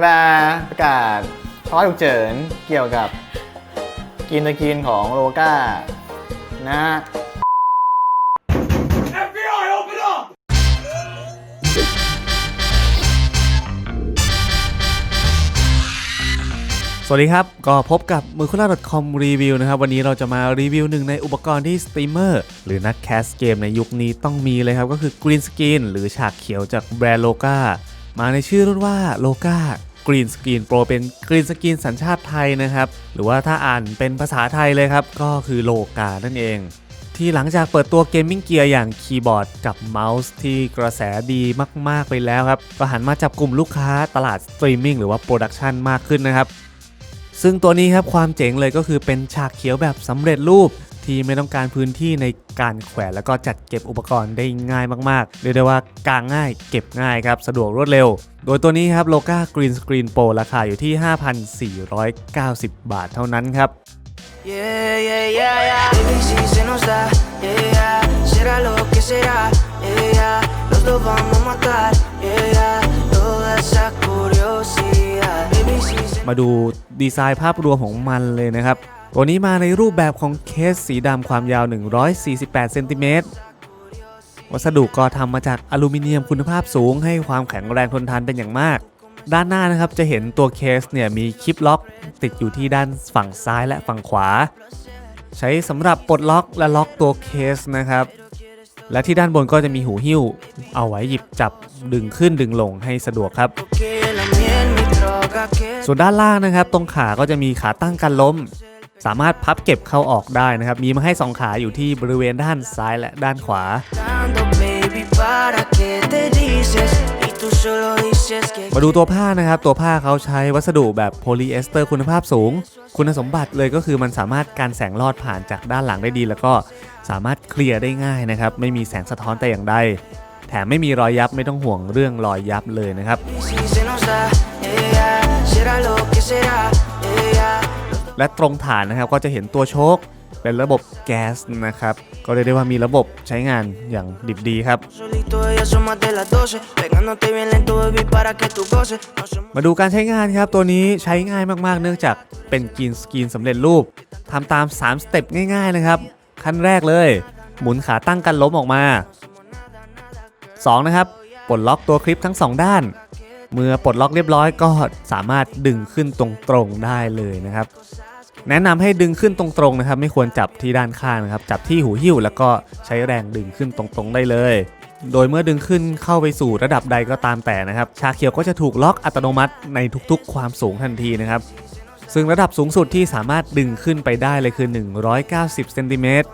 ลาประกาศภาวะฉุกเฉินเกี่ยวกับกินตะกินของโลกานะฮะ FBI, open up! สวัสดีครับ ก็พบกับมือคุล่า .com รีวิวนะครับ วันนี้เราจะมารีวิวหนึ่งในอุปกรณ์ที่สตรีมเมอร์หรือนักแคสเกมในยุคนี้ต้องมีเลยครับ ก็คือกรีนสกรีนหรือฉากเขียวจากแบรนด์โลกา มาในชื่อรุ่นว่าโลกากรีนสกรีนโปรเป็นกรีนสกรีนสัญชาติไทยนะครับ หรือว่าถ้าอ่านเป็นภาษาไทยเลยครับ ก็คือโลกานั่นเอง ที่หลังจากเปิดตัวเกมมิ่งเกียร์อย่างคีย์บอร์ดกับเมาส์ที่กระแสดีมาก ๆ ไปแล้วครับ ก็หันมาจับกลุ่มลูกค้าตลาดสตรีมมิ่งหรือว่าโปรดักชันมากขึ้นนะครับซึ่งตัวนี้ครับความเจ๋งเลยก็คือเป็นฉากเขียวแบบสำเร็จรูป ที่ไม่ต้องการพื้นที่ในการแขวนแล้วก็จัดเก็บอุปกรณ์ได้ง่ายมากๆ เรียกได้ว่ากางง่ายเก็บง่ายครับ สะดวกรวดเร็ว โดยตัวนี้ครับโลกากรีนสกรีนโปรราคาอยู่ที่ 5,490 บาทเท่านั้นครับ Yeah, yeah, yeah, yeah. Baby, si se nos da, yeah, yeah. Será lo que será, yeah, yeah. Los dos vamos a matar, yeah, yeah. Toda esa curiosidad. Baby, si se มาดูดีไซน์ภาพรวมของมันเลยนะครับ ตัวนี้มาในรูปแบบของเคสสีดำความยาว 148เซนติเมตรวัสดุก็ทำมาจากอลูมิเนียมคุณภาพสูง ให้ความแข็งแรงทนทานเป็นอย่างมาก ด้านหน้านะครับจะเห็นตัวเคสเนี่ยมีคลิปล็อก ติดอยู่ที่ด้านฝั่งซ้ายและฝั่งขวา ใช้สำหรับปลดล็อกและล็อกตัวเคสนะครับและที่ด้านบนก็จะมีหูหิ้ว เอาไว้หยิบจับดึงขึ้นดึงลงให้สะดวกครับ ส่วนด้านล่างนะครับ ตรงขาก็จะมีขาตั้งกันล้ม สามารถพับเก็บเข้าออกได้นะครับ มีมาให้ 2 ขาอยู่ที่บริเวณด้านซ้ายและด้านขวา มาดูตัวผ้านะครับ ตัวผ้าเขาใช้วัสดุแบบโพลีเอสเตอร์คุณภาพสูง คุณสมบัติเลยก็คือมันสามารถการแสงลอดผ่านจากด้านหลังได้ดี แล้วก็สามารถเคลียร์ได้ง่ายนะครับ ไม่มีแสงสะท้อนแต่อย่างใด แถมไม่มีรอยยับไม่ต้องห่วงเรื่องรอยยับเลยนะครับ และตรงฐานนะครับก็จะเห็นตัวโชคเป็นระบบแก๊สนะครับ ก็เรียกได้ว่ามีระบบใช้งานอย่างดิบดีครับ Solito ya son más de las 12 Pegándote bien lento, baby, para que tú goces No somos มาดูการใช้งานครับ ตัวนี้ใช้ง่ายมากๆ เนื่องจากเป็นกรีนสกรีนสำเร็จรูปทำตาม 3 สเต็ปง่าย ๆ นะครับ ขั้นแรกเลย หมุนขาตั้งกันล้มออกมา 2 นะครับ ปลดล็อกตัวคลิปทั้ง 2 ด้าน เมื่อปลดล็อกเรียบร้อยก็สามารถดึงขึ้นตรงๆได้เลยนะครับ แนะนำให้ดึงขึ้นตรงๆนะครับ ไม่ควรจับที่ด้านข้างนะครับ จับที่หูหิ้วแล้วก็ใช้แรงดึงขึ้นตรงๆได้เลย โดยเมื่อดึงขึ้นเข้าไปสู่ระดับใดก็ตามแต่นะครับ ชาเขียวก็จะถูกล็อกอัตโนมัติในทุกๆ ความสูงทันทีนะครับซึ่งระดับสูงสุดที่สามารถดึงขึ้นไปได้เลยคือ 190เซนติเมตร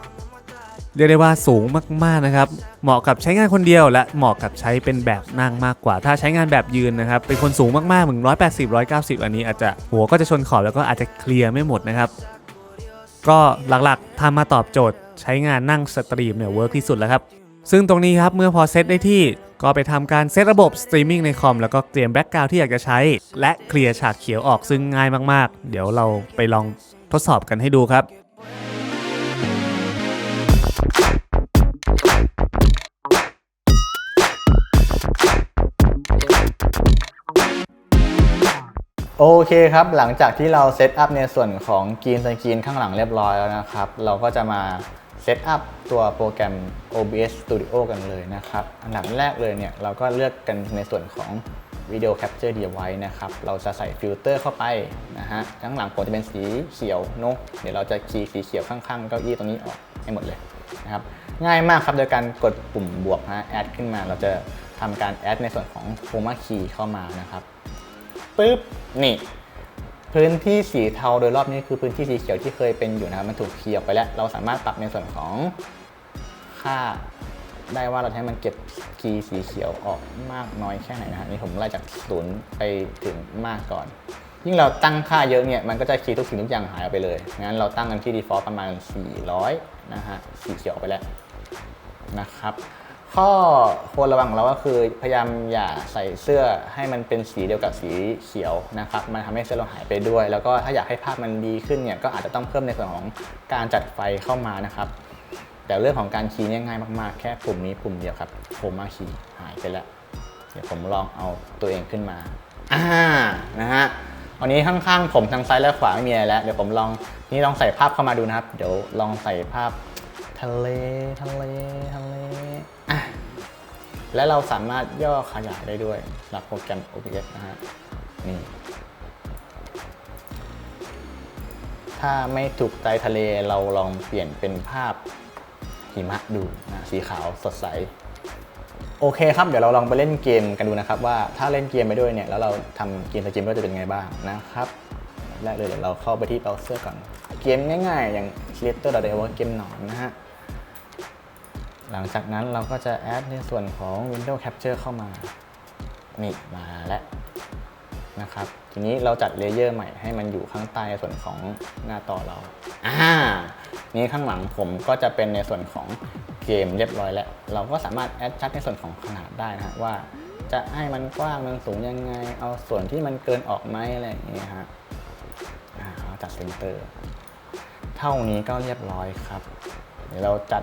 เรียกได้ว่าสูงมากๆนะครับ เหมาะกับใช้งานคนเดียว และเหมาะกับใช้เป็นแบบนั่งมากกว่า ถ้าใช้งานแบบยืนนะครับ เป็นคนสูงมากๆเหมือน180 190 อันนี้อาจจะหัวก็จะชนขอบแล้วก็อาจจะเคลียร์ไม่หมดนะครับ ก็หลักๆทำมาตอบโจทย์ ใช้งานนั่งสตรีมเนี่ยเวิร์กที่สุดแล้วครับ ซึ่งตรงนี้ครับเมื่อพอเซตได้ที่ก็ไปทำการเซตระบบสตรีมมิ่งในคอมแล้วก็เตรียมแบ็กกราวที่อยากจะใช้ และเคลียร์ฉากเขียวออกซึ่งง่ายมากๆ เดี๋ยวเราไปลองทดสอบกันให้ดูครับ โอเคครับ หลังจากที่เราเซตอัพในส่วนของกรีนสกรีนข้างหลังเรียบร้อยแล้วนะครับ เราก็จะมาเซตอัพตัวโปรแกรม OBS Studio กันเลยนะครับ อันดับแรกเลยเนี่ย เราก็เลือกกันในส่วนของวิดีโอแคปเจอร์ device นะครับ เราจะใส่ฟิลเตอร์เข้าไปนะฮะ ข้างหลังผมจะเป็นสีเขียวเนอะเดี๋ยวเราจะคีย์สีเขียวข้างๆเก้าอี้ตรงนี้ออกให้หมดเลยนะครับ ง่ายมากครับโดยการกดปุ่มบวกนะแอดขึ้นมา เราจะทำการแอดในส่วนของ Chroma Key เข้ามานะครับ ปุ๊บนี่ พื้นที่สีเทาโดยรอบนี้คือพื้นที่สีเขียวที่เคยเป็นอยู่นะครับมันถูกเคลียร์ไปแล้ว เราสามารถปรับในส่วนของค่าได้ว่าเราจะให้มันเก็บคีย์สีเขียวออกมากน้อยแค่ไหนนะฮะนี่ผมไล่จากศูนย์ไปถึงมากก่อน ยิ่งเราตั้งค่าเยอะเนี่ยมันก็จะคีย์ทุกสิ่งทุกอย่างหายออกไปเลย งั้นเราตั้งกันที่ default ประมาณ 400 นะฮะสีเขียวออกไปแล้วนะครับ ข้อควรระวังของเราก็คือพยายามอย่าใส่เสื้อให้มันเป็นสีเดียวกับสีเขียวนะครับมันทำให้เสื้อเราหายไปด้วย แล้วก็ถ้าอยากให้ภาพมันดีขึ้นเนี่ยก็อาจจะต้องเพิ่มในส่วนของการจัดไฟเข้ามานะครับ แต่เรื่องของการคีย์เนี่ยง่ายมากๆ แค่ปุ่มนี้ปุ่มเดียวครับโคมาคีย์หายไปแล้ว เดี๋ยวผมลองเอาตัวเองขึ้นมาอ่านะฮะวันนี้ข้างๆผมทางซ้ายและขวาไม่มีอะไรแล้วเดี๋ยวผมลองนี่ลองใส่ภาพเข้ามาดูนะครับ เดี๋ยวลองใส่ภาพทะเลทะเลทะเล และเราสามารถย่อขยายได้ด้วยหรับโปรแกรม OBS นะฮะนี่ถ้าไม่ถูกใจทะเลเราลองเปลี่ยนเป็นภาพหิมะดูนะสีขาวสดใส โอเคครับ เดี๋ยวเราลองไปเล่นเกมกันดูนะครับ ว่าถ้าเล่นเกมไปด้วยเนี่ย แล้วเราทำเกมสตรีมด้วยจะเป็นไงบ้างนะครับแรกเลยเดี๋ยวเราเข้าไปที่เบราว์เซอร์ก่อน เกมง่ายๆ อย่าง l i t t l e d e v i l เกมหนอนนะฮะ หลังจากนั้นเราก็จะแอดในส่วนของ Windows Capture เข้ามา นี่มาแล้วนะครับ ทีนี้เราจัดเลเยอร์ใหม่ให้มันอยู่ข้างใต้ในส่วนของหน้าต่อเรา อ่า นี่ข้างหลังผมก็จะเป็นในส่วนของเกมเรียบร้อยแล้ว เราก็สามารถแอดชัดในส่วนของขนาดได้นะฮะว่าจะให้มันกว้างมันสูงยังไง เอาส่วนที่มันเกินออกไหมอะไรอย่างเงี้ยฮะอ่าเราจัดเซนเตอร์ เท่านี้ก็เรียบร้อยครับ เดี๋ยวเราจัด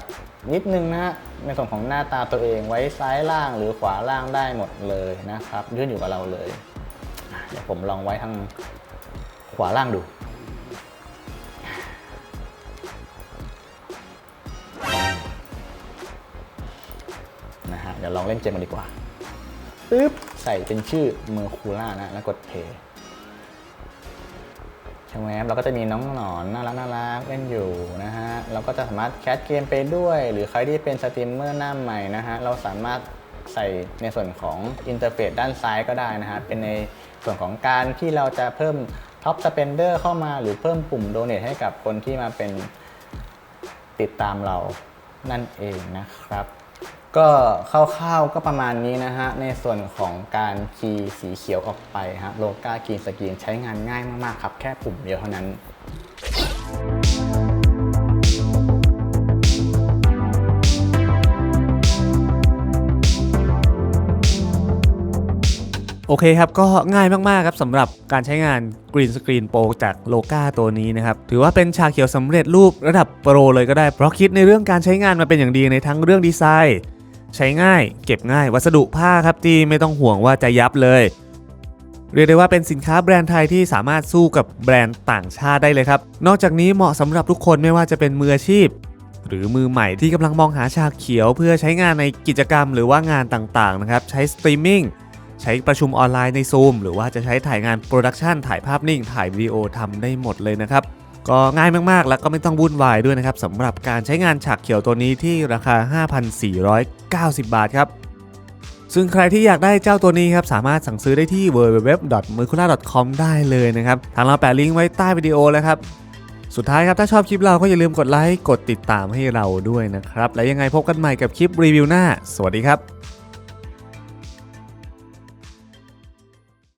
นิดนึงนะฮะในส่วนของหน้าตาตัวเองไว้ซ้ายล่างหรือขวาล่างได้หมดเลยนะครับยื่นอยู่กับเราเลยเดี๋ยวผมลองไว้ทางขวาล่างดูนะฮะเดี๋ยวลองเล่นเกมกันดีกว่าปึ๊บใส่เป็นชื่อเมอร์คูล่านะแล้วกดเพย์ ช่ไหมเราก็จะมีน้องหนอนน่ารักน่ารักเล่นอยู่นะฮะเราก็จะสามารถแคสเกมไปด้วย หรือใครที่เป็นสตรีมเมอร์หน้าใหม่นะฮะเราสามารถใส่ในส่วนของอินเทอร์เฟซด้านซ้ายก็ได้นะฮะเป็นในส่วนของการที่เราจะเพิ่มท็อปสเปนเดอร์เข้ามาหรือเพิ่มปุ่มโดเน a ให้กับคนที่มาเป็นติดตามเรานั่นเองนะครับ ก็คร่าวๆก็ประมาณนี้นะฮะ ในส่วนของการคีย์สีเขียวออกไปฮะโลกากีนสกรีนใช้งานง่ายมากๆครับ แค่ปุ่มเดียวเท่านั้นโอเคครับ ก็ง่ายมาก ๆ ครับสำหรับการใช้งาน Green Screen Pro จากโลกาตัวนี้นะครับ ถือว่าเป็นชาเขียวสำเร็จรูประดับโปรเลยก็ได้ เพราะคิดในเรื่องการใช้งานมาเป็นอย่างดีในทั้งเรื่องดีไซน์ ใช้ง่าย เก็บง่าย วัสดุผ้าครับที่ไม่ต้องห่วงว่าจะยับเลย เรียกได้ว่าเป็นสินค้าแบรนด์ไทยที่สามารถสู้กับแบรนด์ต่างชาติได้เลยครับ นอกจากนี้เหมาะสำหรับทุกคนไม่ว่าจะเป็นมืออาชีพ หรือมือใหม่ที่กำลังมองหาฉากเขียว เพื่อใช้งานในกิจกรรมหรือว่างานต่างๆนะครับใช้สตรีมมิ่งใช้ประชุมออนไลน์ใน Zoom หรือว่าจะใช้ถ่ายงานโปรดักชันถ่ายภาพนิ่งถ่ายวิดีโอทำได้หมดเลยนะครับ ก็ง่ายมากๆ แล้วก็ไม่ต้องวุ่นวายด้วยนะครับสำหรับการใช้งานฉากเขียวตัวนี้ที่ราคา 5,490 บาทครับ ซึ่งใครที่อยากได้เจ้าตัวนี้ครับสามารถสั่งซื้อได้ที่ www.mercula.com ได้เลยนะครับ ทางเราแปะลิงก์ไว้ใต้วิดีโอแล้วครับ สุดท้ายครับถ้าชอบคลิปเราก็อย่าลืมกดไลค์กดติดตามให้เราด้วยนะครับ และยังไงพบกันใหม่กับคลิปรีวิวหน้า สวัสดีครับ